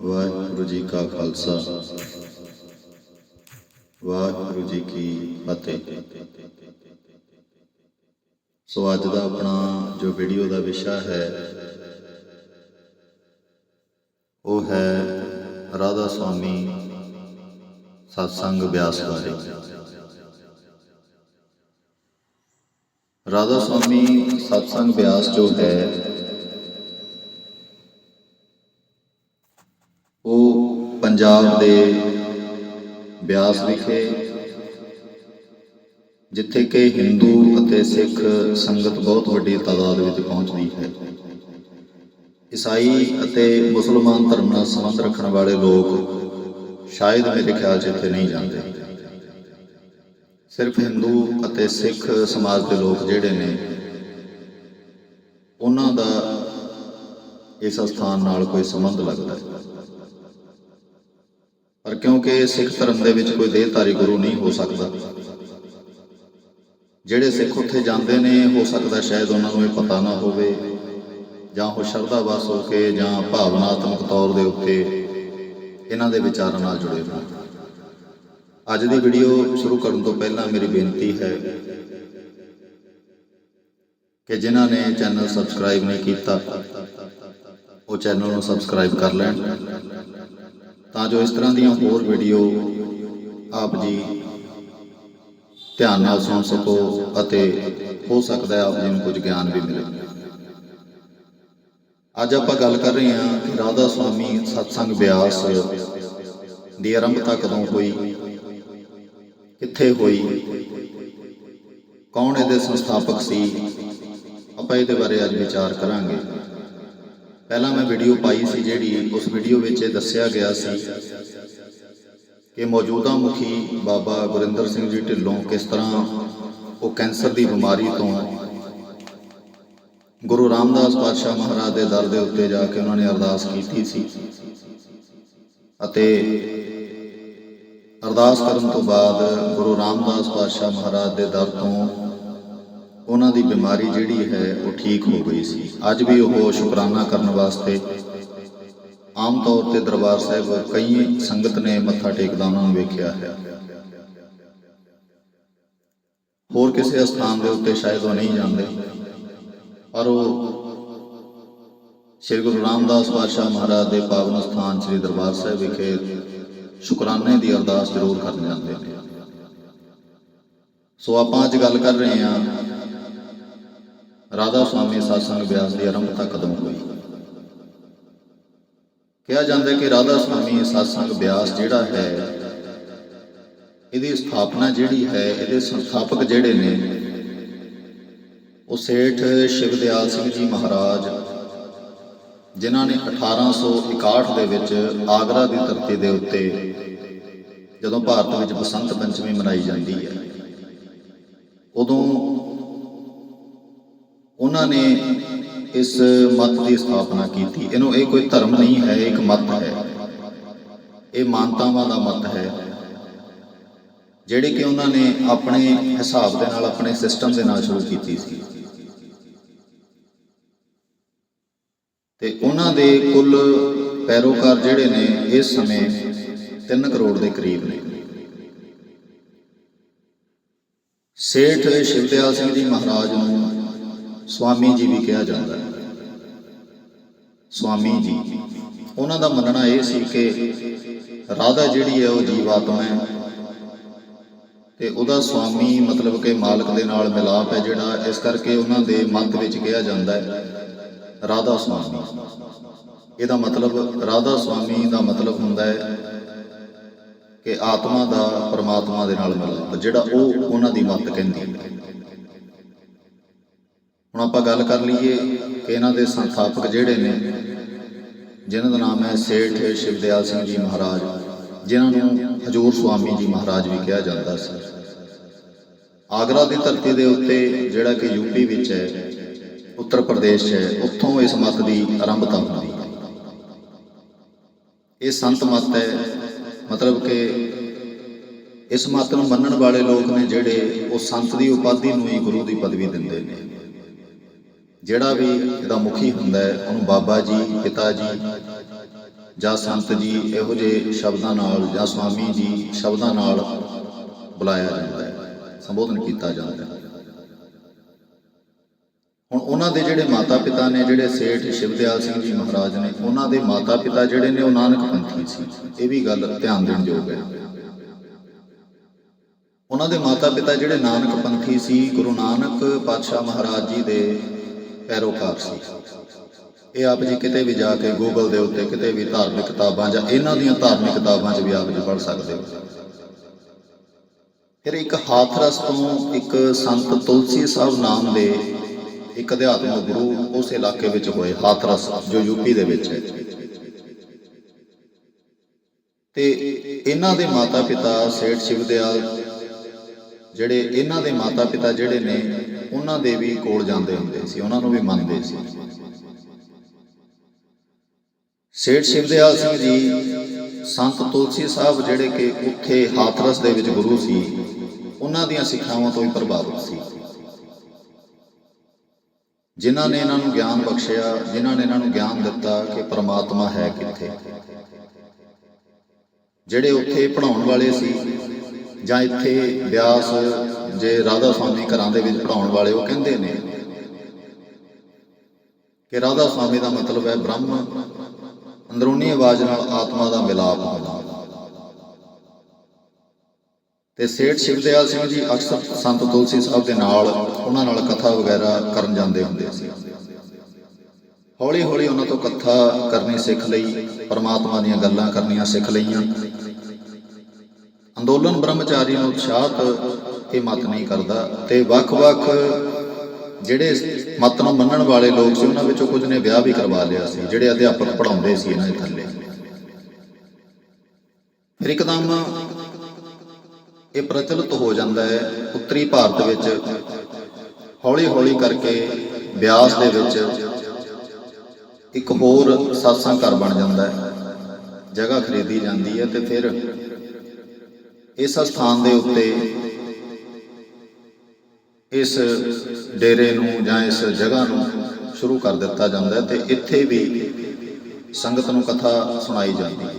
ਵਾਹਿਗੁਰੂ ਜੀ ਕਾ ਖਾਲਸਾ। ਵਾਹਿਗੁਰੂ ਜੀ ਕੀ ਫਤਿਹ। ਸੋ ਅੱਜ ਦਾ ਆਪਣਾ ਜੋ ਵੀਡੀਓ ਦਾ ਵਿਸ਼ਾ ਹੈ, ਉਹ ਹੈ ਰਾਧਾ ਸੁਆਮੀ ਸਤਸੰਗ ਬਿਆਸ ਬਾਰੇ। ਰਾਧਾ ਸੁਆਮੀ ਸਤਸੰਗ ਬਿਆਸ ਜੋ ਹੈ ਉਹ ਪੰਜਾਬ ਦੇ ਬਿਆਸ ਵਿਖੇ, ਜਿੱਥੇ ਕਿ ਹਿੰਦੂ ਅਤੇ ਸਿੱਖ ਸੰਗਤ ਬਹੁਤ ਵੱਡੀ ਤਾਦਾਦ ਵਿੱਚ ਪਹੁੰਚਦੀ ਹੈ। ਈਸਾਈ ਅਤੇ ਮੁਸਲਮਾਨ ਧਰਮ ਨਾਲ ਸੰਬੰਧ ਰੱਖਣ ਵਾਲੇ ਲੋਕ ਸ਼ਾਇਦ ਮੇਰੇ ਖਿਆਲ 'ਚ ਇੱਥੇ ਨਹੀਂ ਜਾਂਦੇ। ਸਿਰਫ ਹਿੰਦੂ ਅਤੇ ਸਿੱਖ ਸਮਾਜ ਦੇ ਲੋਕ ਜਿਹੜੇ ਨੇ, ਉਹਨਾਂ ਦਾ ਇਸ ਸਥਾਨ ਨਾਲ ਕੋਈ ਸੰਬੰਧ ਲੱਗਦਾ ਹੈ। ਪਰ ਕਿਉਂਕਿ ਸਿੱਖ ਧਰਮ ਦੇ ਵਿੱਚ ਕੋਈ ਦੇਹਧਾਰੀ ਗੁਰੂ ਨਹੀਂ ਹੋ ਸਕਦਾ। ਜਿਹੜੇ ਸਿੱਖ ਉੱਥੇ ਜਾਂਦੇ ਨੇ, ਹੋ ਸਕਦਾ ਸ਼ਾਇਦ ਉਹਨਾਂ ਨੂੰ ਇਹ ਪਤਾ ਨਾ ਹੋਵੇ, ਜਾਂ ਉਹ ਸ਼ਰਧਾ ਬਸ ਹੋ ਕੇ, ਜਾਂ ਭਾਵਨਾਤਮਕ ਤੌਰ ਦੇ ਉੱਤੇ ਇਹਨਾਂ ਦੇ ਵਿਚਾਰਾਂ ਨਾਲ ਜੁੜੇ ਹੋਣ। ਅੱਜ ਦੀ ਵੀਡੀਓ ਸ਼ੁਰੂ ਕਰਨ ਤੋਂ ਪਹਿਲਾਂ ਮੇਰੀ ਬੇਨਤੀ ਹੈ ਕਿ ਜਿਨ੍ਹਾਂ ਨੇ ਚੈਨਲ ਸਬਸਕ੍ਰਾਈਬ ਨਹੀਂ ਕੀਤਾ, ਉਹ ਚੈਨਲ ਨੂੰ ਸਬਸਕ੍ਰਾਈਬ ਕਰ ਲੈਣ। ਤਾਂ ਜੋ ਇਸ ਤਰ੍ਹਾਂ ਦੀਆਂ ਹੋਰ ਵੀਡੀਓ ਆਪ ਜੀ ਧਿਆਨ ਨਾਲ ਸੁਣ ਸਕੋ ਅਤੇ ਹੋ ਸਕਦਾ ਹੈ ਆਪ ਜੀ ਨੂੰ ਕੁਝ ਗਿਆਨ ਵੀ ਮਿਲੇ। ਅੱਜ ਆਪਾਂ ਗੱਲ ਕਰ ਰਹੇ ਹਾਂ ਕਿ ਰਾਧਾ ਸੁਆਮੀ ਸਤਸੰਗ ਬਿਆਸ ਦੀ ਆਰੰਭਤਾ ਕਦੋਂ ਹੋਈ, ਕਿੱਥੇ ਹੋਈ, ਕੌਣ ਇਹਦੇ ਸੰਸਥਾਪਕ ਸੀ, ਆਪਾਂ ਇਹਦੇ ਬਾਰੇ ਅੱਜ ਵਿਚਾਰ ਕਰਾਂਗੇ। ਪਹਿਲਾਂ ਮੈਂ ਵੀਡੀਓ ਪਾਈ ਸੀ ਜਿਹੜੀ ਉਸ ਵੀਡੀਓ ਵਿੱਚ ਇਹ ਦੱਸਿਆ ਗਿਆ ਸੀ ਕਿ ਮੌਜੂਦਾ ਮੁਖੀ ਬਾਬਾ ਗੁਰਿੰਦਰ ਸਿੰਘ ਜੀ ਢਿੱਲੋਂ ਕਿਸ ਤਰ੍ਹਾਂ ਉਹ ਕੈਂਸਰ ਦੀ ਬਿਮਾਰੀ ਤੋਂ ਗੁਰੂ ਰਾਮਦਾਸ ਪਾਤਸ਼ਾਹ ਮਹਾਰਾਜ ਦੇ ਦਰ ਦੇ ਉੱਤੇ ਜਾ ਕੇ ਉਹਨਾਂ ਨੇ ਅਰਦਾਸ ਕੀਤੀ ਸੀ ਅਤੇ ਅਰਦਾਸ ਕਰਨ ਤੋਂ ਬਾਅਦ ਗੁਰੂ ਰਾਮਦਾਸ ਪਾਤਸ਼ਾਹ ਮਹਾਰਾਜ ਦੇ ਦਰ ਤੋਂ ਉਹਨਾਂ ਦੀ ਬਿਮਾਰੀ ਜਿਹੜੀ ਹੈ ਉਹ ਠੀਕ ਹੋ ਗਈ ਸੀ। ਅੱਜ ਵੀ ਉਹ ਸ਼ੁਕਰਾਨਾ ਕਰਨ ਵਾਸਤੇ ਆਮ ਤੌਰ ਤੇ ਦਰਬਾਰ ਸਾਹਿਬ ਕਈ ਸੰਗਤ ਨੇ ਮੱਥਾ ਟੇਕਦਾ ਉਹਨਾਂ ਨੂੰ ਵੇਖਿਆ ਹੈ। ਹੋਰ ਕਿਸੇ ਸਥਾਨ ਦੇ ਉੱਤੇ ਸ਼ਾਇਦ ਉਹ ਨਹੀਂ ਜਾਂਦੇ। ਪਰ ਉਹ ਸ੍ਰੀ ਗੁਰੂ ਰਾਮਦਾਸ ਪਾਤਸ਼ਾਹ ਮਹਾਰਾਜ ਦੇ ਪਾਵਨ ਸਥਾਨ ਸ੍ਰੀ ਦਰਬਾਰ ਸਾਹਿਬ ਵਿਖੇ ਸ਼ੁਕਰਾਨੇ ਦੀ ਅਰਦਾਸ ਜ਼ਰੂਰ ਕਰਨ ਜਾਂਦੇ ਨੇ। ਸੋ ਆਪਾਂ ਅੱਜ ਗੱਲ ਕਰ ਰਹੇ ਹਾਂ ਰਾਧਾ ਸੁਆਮੀ ਸਤਸੰਗ ਬਿਆਸ ਦੀ ਆਰੰਭਤਾ ਕਦੋਂ ਹੋਈ? ਕਿਹਾ ਜਾਂਦਾ ਕਿ ਰਾਧਾ ਸੁਆਮੀ ਸਤਸੰਗ ਬਿਆਸ ਜਿਹੜਾ ਹੈ, ਇਹਦੀ ਸਥਾਪਨਾ ਜਿਹੜੀ ਹੈ, ਇਹਦੇ ਸੰਸਥਾਪਕ ਜਿਹੜੇ ਨੇ, ਉਹ ਸੇਠ ਸ਼ਿਵਦਿਆਲ ਸਿੰਘ ਜੀ ਮਹਾਰਾਜ, ਜਿਨ੍ਹਾਂ ਨੇ 1861 ਦੇ ਵਿੱਚ ਆਗਰਾ ਦੀ ਧਰਤੀ ਦੇ ਉੱਤੇ ਜਦੋਂ ਭਾਰਤ ਵਿੱਚ ਬਸੰਤ ਪੰਚਮੀ ਮਨਾਈ ਜਾਂਦੀ ਹੈ, ਉਦੋਂ ਉਹਨਾਂ ਨੇ ਇਸ ਮਤ ਦੀ ਸਥਾਪਨਾ ਕੀਤੀ। ਇਹਨੂੰ ਇਹ ਕੋਈ ਧਰਮ ਨਹੀਂ ਹੈ ਇੱਕ ਮਤ ਹੈ। ਇਹ ਮਾਨਤਾਵਾਂ ਦਾ ਮਤ ਹੈ। ਜਿਹੜੀ ਕਿ ਉਹਨਾਂ ਨੇ ਆਪਣੇ ਹਿਸਾਬ ਦੇ ਨਾਲ, ਆਪਣੇ ਸਿਸਟਮ ਦੇ ਨਾਲ ਸ਼ੁਰੂ ਕੀਤੀ ਸੀ। ਤੇ ਉਹਨਾਂ ਦੇ ਕੁੱਲ ਪੈਰੋਕਾਰ ਜਿਹੜੇ ਨੇ, ਇਸ ਸਮੇਂ 3 ਕਰੋੜ ਦੇ ਕਰੀਬ ਨੇ। ਸੇਠ ਸ਼ਿਵਦਿਆਲ ਸਿੰਘ ਜੀ ਮਹਾਰਾਜ ਨੂੰ ਸਵਾਮੀ ਜੀ ਵੀ ਕਿਹਾ ਜਾਂਦਾ ਹੈ। ਸਵਾਮੀ ਜੀ, ਉਹਨਾਂ ਦਾ ਮੰਨਣਾ ਇਹ ਸੀ ਕਿ ਰਾਧਾ ਜਿਹੜੀ ਹੈ ਉਹ ਜੀਵਾਤਮਾ ਹੈ ਤੇ ਉਹਦਾ ਸਵਾਮੀ ਮਤਲਬ ਕਿ ਮਾਲਕ ਦੇ ਨਾਲ ਮਿਲਾਪ ਹੈ ਜਿਹੜਾ ਇਸ ਕਰਕੇ ਉਹਨਾਂ ਦੇ ਮਤ ਵਿੱਚ ਕਿਹਾ ਜਾਂਦਾ ਹੈ, ਰਾਧਾ ਸੁਆਮੀ ਇਹਦਾ ਮਤਲਬ, ਰਾਧਾ ਸੁਆਮੀ ਦਾ ਮਤਲਬ ਹੁੰਦਾ ਹੈ ਕਿ ਆਤਮਾ ਦਾ ਪਰਮਾਤਮਾ ਦੇ ਨਾਲ ਮਿਲਾਪ, ਜਿਹੜਾ ਉਹ ਉਹਨਾਂ ਦੀ ਮੱਤ ਕਹਿੰਦੀ ਹੈ। ਹੁਣ ਆਪਾਂ ਗੱਲ ਕਰ ਲਈਏ ਕਿ ਇਹਨਾਂ ਦੇ ਸੰਸਥਾਪਕ ਜਿਹੜੇ ਨੇ, ਜਿਨ੍ਹਾਂ ਦਾ ਨਾਮ ਹੈ ਸੇਠ ਸ਼ਿਵਦਿਆਲ ਸਿੰਘ ਜੀ ਮਹਾਰਾਜ, ਜਿਨ੍ਹਾਂ ਨੂੰ ਹਜੂਰ ਸੁਆਮੀ ਜੀ ਮਹਾਰਾਜ ਵੀ ਕਿਹਾ ਜਾਂਦਾ ਸੀ। ਆਗਰਾ ਦੀ ਧਰਤੀ ਦੇ ਉੱਤੇ ਜਿਹੜਾ ਕਿ ਯੂਪੀ ਵਿੱਚ ਹੈ, ਉੱਤਰ ਪ੍ਰਦੇਸ਼ 'ਚ ਹੈ, ਉੱਥੋਂ ਇਸ ਮਤ ਦੀ ਆਰੰਭਤਾ ਹੁੰਦੀ ਹੈ। ਇਹ ਸੰਤ ਮਤ ਹੈ, ਮਤਲਬ ਕਿ ਇਸ ਮਤ ਨੂੰ ਮੰਨਣ ਵਾਲੇ ਲੋਕ ਨੇ ਜਿਹੜੇ ਉਹ ਸੰਤ ਦੀ ਉਪਾਧੀ ਨੂੰ ਹੀ ਗੁਰੂ ਦੀ ਪਦਵੀ ਦਿੰਦੇ ਨੇ। ਜਿਹੜਾ ਵੀ ਇਹਦਾ ਮੁਖੀ ਹੁੰਦਾ ਹੈ, ਉਹਨੂੰ ਬਾਬਾ ਜੀ, ਪਿਤਾ ਜੀ ਜਾਂ ਸੰਤ ਜੀ, ਇਹੋ ਜਿਹੇ ਸ਼ਬਦਾਂ ਨਾਲ ਜਾਂ ਸਵਾਮੀ ਜੀ ਸ਼ਬਦਾਂ ਨਾਲ ਬੁਲਾਇਆ ਜਾਂਦਾ ਹੈ, ਸੰਬੋਧਨ ਕੀਤਾ ਜਾਂਦਾ ਹੈ। ਹੁਣ ਉਹਨਾਂ ਦੇ ਜਿਹੜੇ ਮਾਤਾ ਪਿਤਾ ਨੇ, ਜਿਹੜੇ ਸੇਠ ਸ਼ਿਵਦਿਆਲ ਸਿੰਘ ਜੀ ਮਹਾਰਾਜ ਨੇ, ਉਹਨਾਂ ਦੇ ਮਾਤਾ ਪਿਤਾ ਜਿਹੜੇ ਨੇ, ਉਹ ਨਾਨਕ ਪੰਥੀ ਸੀ। ਇਹ ਵੀ ਗੱਲ ਧਿਆਨ ਦੇਣ ਯੋਗ ਹੈ। ਉਹਨਾਂ ਦੇ ਮਾਤਾ ਪਿਤਾ ਜਿਹੜੇ ਨਾਨਕ ਪੰਥੀ ਸੀ, ਗੁਰੂ ਨਾਨਕ ਪਾਤਸ਼ਾਹ ਮਹਾਰਾਜ ਜੀ ਦੇ ਪੈਰੋਕਾਰ ਸੀ ਇਹ ਆਪ ਜੀ ਕਿਤੇ ਵੀ ਜਾ ਕੇ ਗੂਗਲ ਦੇ ਉੱਤੇ ਕਿਤੇ ਵੀ ਧਾਰਮਿਕ ਕਿਤਾਬਾਂ ਜਾਂ ਇਹਨਾਂ ਦੀਆਂ ਧਾਰਮਿਕ ਕਿਤਾਬਾਂ 'ਚ ਵੀ ਆਪ ਜੀ ਪੜ੍ਹ ਸਕਦੇ ਹੋ। ਫਿਰ ਇੱਕ ਹਾਥਰਸ ਤੋਂ ਇੱਕ ਸੰਤ ਤੁਲਸੀ ਸਾਹਿਬ ਨਾਮ ਦੇ ਇੱਕ ਅਧਿਆਤਮਿਕ ਗੁਰੂ ਉਸ ਇਲਾਕੇ ਵਿੱਚ ਹੋਏ, ਹਾਥਰਸ, ਜੋ ਯੂਪੀ ਦੇ ਵਿੱਚ ਹੈ। ਤੇ ਇਹਨਾਂ ਦੇ ਮਾਤਾ ਪਿਤਾ ਸੇਠ ਸ਼ਿਵਦਿਆਲ ਜਿਹੜੇ ਇਹਨਾਂ ਦੇ ਮਾਤਾ ਪਿਤਾ ਜਿਹੜੇ ਨੇ, ਉਹਨਾਂ ਦੇ ਵੀ ਕੋਲ ਜਾਂਦੇ ਹੁੰਦੇ ਸੀ, ਉਹਨਾਂ ਨੂੰ ਵੀ ਮੰਨਦੇ ਸੀ। ਸੇਠ ਸ਼ਿਵਦਿਆਲ ਸਿੰਘ ਜੀ, ਸੰਤ ਤੁਲਸੀ ਸਾਹਿਬ ਜਿਹੜੇ ਕਿ ਉੱਥੇ ਹਾਥਰਸ ਦੇ ਵਿੱਚ ਗੁਰੂ ਸੀ, ਉਹਨਾਂ ਦੀਆਂ ਸਿੱਖਿਆਵਾਂ ਤੋਂ ਹੀ ਪ੍ਰਭਾਵਿਤ ਸੀ। ਜਿਨ੍ਹਾਂ ਨੇ ਇਹਨਾਂ ਨੂੰ ਗਿਆਨ ਬਖਸ਼ਿਆ, ਜਿਨ੍ਹਾਂ ਨੇ ਇਹਨਾਂ ਨੂੰ ਗਿਆਨ ਦਿੱਤਾ ਕਿ ਪ੍ਰਮਾਤਮਾ ਹੈ ਕਿੱਥੇ। ਜਿਹੜੇ ਉੱਥੇ ਪੜਾਉਣ ਵਾਲੇ ਸੀ ਜਾਂ ਇੱਥੇ ਬਿਆਸ ਜੇ ਰਾਧਾ ਸਵਾਮੀ ਘਰਾਂ ਦੇ ਵਿੱਚ ਪੜਾਉਣ ਵਾਲੇ ਉਹ ਕਹਿੰਦੇ ਨੇ ਕਿ ਰਾਧਾ ਸਵਾਮੀ ਦਾ ਮਤਲਬ ਹੈ ਬ੍ਰਹਮ, ਅੰਦਰੂਨੀ ਆਵਾਜ਼ ਨਾਲ ਆਤਮਾ ਦਾ ਮਿਲਾਪ ਹੋਣਾ। ਤੇ ਸੇਠ ਸ਼ਿਵਦਿਆਲ ਸਿੰਘ ਜੀ ਅਕਸਰ ਸੰਤ ਤੁਲਸੀ ਸਾਹਿਬ ਦੇ ਨਾਲ ਉਹਨਾਂ ਨਾਲ ਕਥਾ ਵਗੈਰਾ ਕਰਨ ਜਾਂਦੇ ਹੁੰਦੇ ਸੀ। ਹੌਲੀ ਹੌਲੀ ਉਹਨਾਂ ਤੋਂ ਕਥਾ ਕਰਨੀ ਸਿੱਖ ਲਈ, ਪਰਮਾਤਮਾ ਦੀਆਂ ਗੱਲਾਂ ਕਰਨੀਆਂ ਸਿੱਖ ਲਈਆਂ। ਅੰਦੋਲਨ ਬ੍ਰਹਮਚਾਰੀ ਨੂੰ ਉਤਸ਼ਾਹਤ ਇਹ ਮਤ ਨਹੀਂ ਕਰਦਾ ਤੇ ਵੱਖ-ਵੱਖ ਜਿਹੜੇ ਮਤ ਨੂੰ ਮੰਨਣ ਵਾਲੇ ਲੋਕ ਸੀ, ਉਹਨਾਂ ਵਿੱਚੋਂ ਕੁਝ ਨੇ ਵਿਆਹ ਵੀ ਕਰਵਾ ਲਿਆ ਸੀ, ਜਿਹੜੇ ਅਧਿਆਪਕ ਪੜਾਉਂਦੇ ਸੀ ਇਹਨਾਂ ਦੇ ਥੱਲੇ। ਫਿਰ ਇੱਕਦਮ ਇਹ ਪ੍ਰਚਲਿਤ ਹੋ ਜਾਂਦਾ ਹੈ, ਉੱਤਰੀ ਭਾਰਤ ਵਿੱਚ ਹੌਲੀ-ਹੌਲੀ ਕਰਕੇ ਬਿਆਸ ਦੇ ਵਿੱਚ ਇੱਕ ਹੋਰ satsang ਘਰ ਬਣ ਜਾਂਦਾ ਹੈ, ਜਗ੍ਹਾ ਖਰੀਦੀ ਜਾਂਦੀ ਹੈ ਤੇ ਫਿਰ ਇਸ ਸਥਾਨ ਦੇ ਉੱਤੇ ਇਸ ਡੇਰੇ ਨੂੰ ਜਾਂ ਇਸ ਜਗ੍ਹਾ ਨੂੰ ਸ਼ੁਰੂ ਕਰ ਦਿੱਤਾ ਜਾਂਦਾ ਹੈ ਤੇ ਇੱਥੇ ਵੀ ਸੰਗਤ ਨੂੰ ਕਥਾ ਸੁਣਾਈ ਜਾਂਦੀ ਹੈ।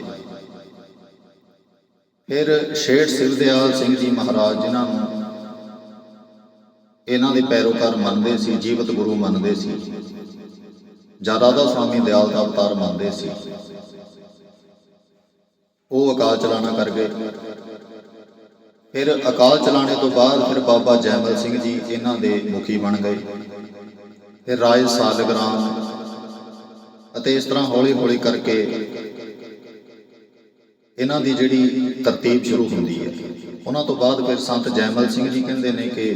ਫਿਰ ਸ਼ੇਠ ਸਿਵਦਿਆਲ ਸਿੰਘ ਜੀ ਮਹਾਰਾਜ ਜਿਨ੍ਹਾਂ ਨੂੰ ਇਹਨਾਂ ਦੇ ਪੈਰੋਕਾਰ ਮੰਨਦੇ ਸੀ, ਜੀਵਤ ਗੁਰੂ ਮੰਨਦੇ ਸੀ ਜਾਂ ਰਾਧਾ ਸਵਾਮੀ ਦਿਆਲ ਦਾ ਅਵਤਾਰ ਮੰਨਦੇ ਸੀ, ਉਹ ਅਕਾਲ ਚਲਾਣਾ ਕਰ ਗਏ। ਫਿਰ ਅਕਾਲ ਚਲਾਣੇ ਤੋਂ ਬਾਅਦ ਫਿਰ ਬਾਬਾ ਜੈਮਲ ਸਿੰਘ ਜੀ ਇਹਨਾਂ ਦੇ ਮੁਖੀ ਬਣ ਗਏ। ਫਿਰ ਰਾਜ ਸਾਲਗ੍ਰਾਮ ਅਤੇ ਇਸ ਤਰ੍ਹਾਂ ਹੌਲੀ ਹੌਲੀ ਕਰਕੇ ਇਹਨਾਂ ਦੀ ਜਿਹੜੀ ਤਰਤੀਬ ਸ਼ੁਰੂ ਹੁੰਦੀ ਹੈ। ਉਹਨਾਂ ਤੋਂ ਬਾਅਦ ਫਿਰ ਸੰਤ ਜੈਮਲ ਸਿੰਘ ਜੀ ਕਹਿੰਦੇ ਨੇ ਕਿ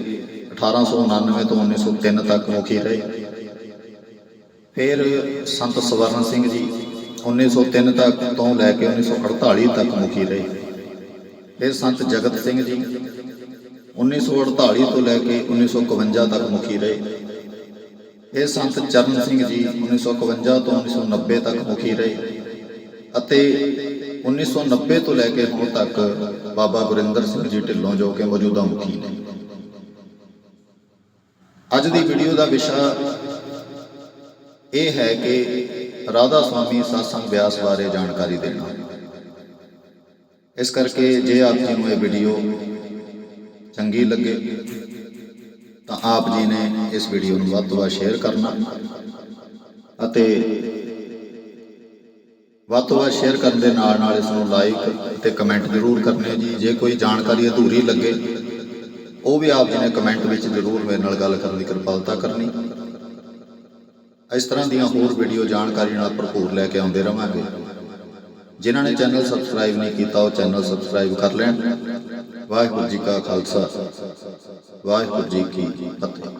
1899 ਤੋਂ 1903 ਤੱਕ ਮੁਖੀ ਰਹੇ। ਫਿਰ ਸੰਤ ਸਵਰਨ ਸਿੰਘ ਜੀ 1903 ਤੱਕ ਤੋਂ ਲੈ ਕੇ 1948 ਤੱਕ ਮੁਖੀ ਰਹੇ। ਇਹ ਸੰਤ ਜਗਤ ਸਿੰਘ ਜੀ 1948 ਤੋਂ ਲੈ ਕੇ 1951 ਤੱਕ ਮੁਖੀ ਰਹੇ। ਇਹ ਸੰਤ ਚਰਨ ਸਿੰਘ ਜੀ 1951 ਤੋਂ 1990 ਤੱਕ ਮੁਖੀ ਰਹੇ ਅਤੇ 1990 ਤੋਂ ਲੈ ਕੇ ਹੁਣ ਤੱਕ ਬਾਬਾ ਗੁਰਿੰਦਰ ਸਿੰਘ ਜੀ ਢਿੱਲੋਂ ਜੋ ਕਿ ਮੌਜੂਦਾ ਮੁਖੀ ਨੇ। ਅੱਜ ਦੀ ਵੀਡੀਓ ਦਾ ਵਿਸ਼ਾ ਇਹ ਹੈ ਕਿ ਰਾਧਾ ਸੁਆਮੀ satsang ਵਿਆਸ ਬਾਰੇ ਜਾਣਕਾਰੀ ਦੇਣਾ। ਇਸ ਕਰਕੇ ਜੇ ਆਪ ਜੀ ਨੂੰ ਇਹ ਵੀਡੀਓ ਚੰਗੀ ਲੱਗੇ, ਤਾਂ ਆਪ ਜੀ ਨੇ ਇਸ ਵੀਡੀਓ ਨੂੰ ਵੱਧ ਤੋਂ ਵੱਧ ਸ਼ੇਅਰ ਕਰਨਾ ਅਤੇ ਵੱਧ ਤੋਂ ਵੱਧ ਸ਼ੇਅਰ ਕਰਨ ਦੇ ਨਾਲ ਨਾਲ ਇਸ ਨੂੰ ਲਾਈਕ ਤੇ ਕਮੈਂਟ ਜ਼ਰੂਰ ਕਰਨੇ ਜੀ। ਜੇ ਕੋਈ ਜਾਣਕਾਰੀ ਅਧੂਰੀ ਲੱਗੇ, ਉਹ ਵੀ ਆਪ ਜੀ ਨੇ ਕਮੈਂਟ ਵਿੱਚ ਜ਼ਰੂਰ ਮੇਰੇ ਨਾਲ ਗੱਲ ਕਰਨ ਦੀ ਕਿਰਪਾਲਤਾ ਕਰਨੀ। ਇਸ ਤਰ੍ਹਾਂ ਦੀਆਂ ਹੋਰ ਵੀਡੀਓ ਜਾਣਕਾਰੀ ਨਾਲ ਭਰਪੂਰ ਲੈ ਕੇ ਆਉਂਦੇ ਰਵਾਂਗੇ। ਜਿਨ੍ਹਾਂ ਨੇ ਚੈਨਲ ਸਬਸਕ੍ਰਾਈਬ ਨਹੀਂ ਕੀਤਾ, ਉਹ ਚੈਨਲ ਸਬਸਕ੍ਰਾਈਬ ਕਰ ਲੈਣ। ਵਾਹਿਗੁਰੂ ਜੀ ਕਾ ਖਾਲਸਾ। ਵਾਹਿਗੁਰੂ ਜੀ ਕੀ ਫਤਿਹ।